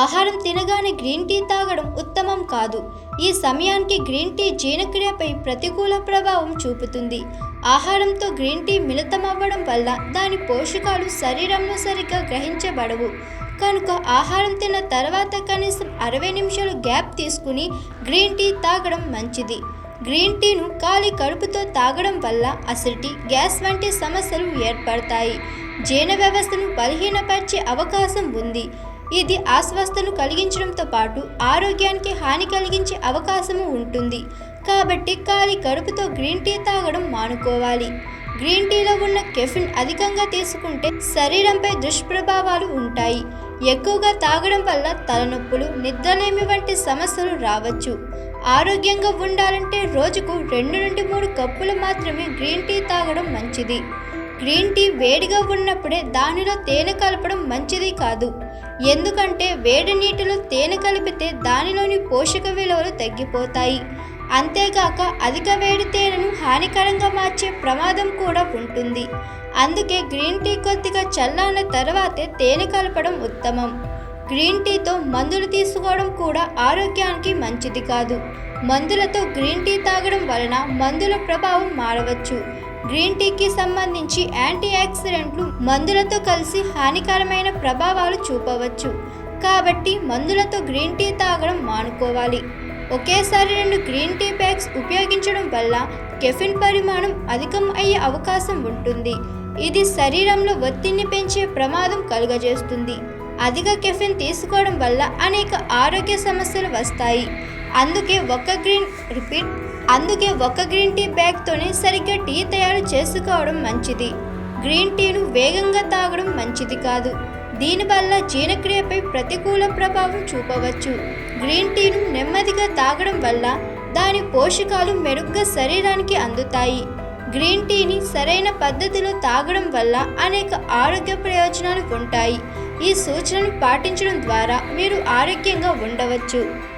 ఆహారం తినగానే green tea తాగడం ఉత్తమం కాదు. ఈ సమయానికి గ్రీన్ టీ జీర్ణక్రియపై ప్రతికూల ప్రభావం చూపుతుంది. ఆహారంతో గ్రీన్ టీ మిళితమవ్వడం వల్ల దాని పోషకాలు శరీరంలో సరిగ్గా గ్రహించబడవు. కనుక ఆహారం తిన్న తర్వాత కనీసం అరవై నిమిషాలు గ్యాప్ తీసుకుని గ్రీన్ టీ తాగడం మంచిది. గ్రీన్ టీను ఖాళీ కడుపుతో తాగడం వల్ల అసిడిటీ గ్యాస్ వంటి సమస్యలు ఏర్పడతాయి. జీర్ణ వ్యవస్థను బలహీనపరిచే అవకాశం ఉంది. ఇది అస్వస్థను కలిగించడంతో పాటు ఆరోగ్యానికి హాని కలిగించే అవకాశము ఉంటుంది. కాబట్టి ఖాళీ కడుపుతో గ్రీన్ టీ తాగడం మానుకోవాలి. గ్రీన్ టీలో ఉన్న కెఫిన్ అధికంగా తీసుకుంటే శరీరంపై దుష్ప్రభావాలు ఉంటాయి. ఎక్కువగా తాగడం వల్ల తలనొప్పులు నిద్రలేమి వంటి సమస్యలు రావచ్చు. ఆరోగ్యంగా ఉండాలంటే రోజుకు రెండు నుండి మూడు కప్పులు మాత్రమే గ్రీన్ టీ తాగడం మంచిది. గ్రీన్ టీ వేడిగా ఉన్నప్పుడే దానిలో తేనె కలపడం మంచిది కాదు. ఎందుకంటే వేడి నీటిలో తేనె కలిపితే దానిలోని పోషక విలువలు తగ్గిపోతాయి. అంతేగాక అధిక వేడి తేనెను హానికరంగా మార్చే ప్రమాదం కూడా ఉంటుంది. అందుకే గ్రీన్ టీ కొద్దిగా చల్లారిన తర్వాతే తేనె కలపడం ఉత్తమం. గ్రీన్ టీతో మందులు తీసుకోవడం కూడా ఆరోగ్యానికి మంచిది కాదు. మందులతో గ్రీన్ టీ తాగడం వలన మందుల ప్రభావం మారవచ్చు. గ్రీన్ టీకి సంబంధించి యాంటీ యాక్సిడెంట్లు మందులతో కలిసి హానికరమైన ప్రభావాలు చూపవచ్చు. కాబట్టి మందులతో గ్రీన్ టీ తాగడం మానుకోవాలి. ఒకేసారి రెండు గ్రీన్ టీ ప్యాక్స్ ఉపయోగించడం వల్ల కెఫిన్ పరిమాణం అధికం అయ్యే అవకాశం ఉంటుంది. ఇది శరీరంలో ఒత్తిడిని పెంచే ప్రమాదం కలుగజేస్తుంది. అధిక కెఫిన్ తీసుకోవడం వల్ల అనేక ఆరోగ్య సమస్యలు వస్తాయి. అందుకే ఒక గ్రీన్ రిపీట్ అందుకే ఒక గ్రీన్ టీ బ్యాగ్తోనే సరిగ్గా టీ తయారు చేసుకోవడం మంచిది. గ్రీన్ టీను వేగంగా తాగడం మంచిది కాదు. దీనివల్ల జీర్ణక్రియపై ప్రతికూల ప్రభావం చూపవచ్చు. గ్రీన్ టీను నెమ్మదిగా తాగడం వల్ల దాని పోషకాలు మెరుగ్గా శరీరానికి అందుతాయి. గ్రీన్ టీని సరైన పద్ధతిలో తాగడం వల్ల అనేక ఆరోగ్య ప్రయోజనాలు ఉంటాయి. ఈ సూచనలు పాటించడం ద్వారా మీరు ఆరోగ్యంగా ఉండవచ్చు.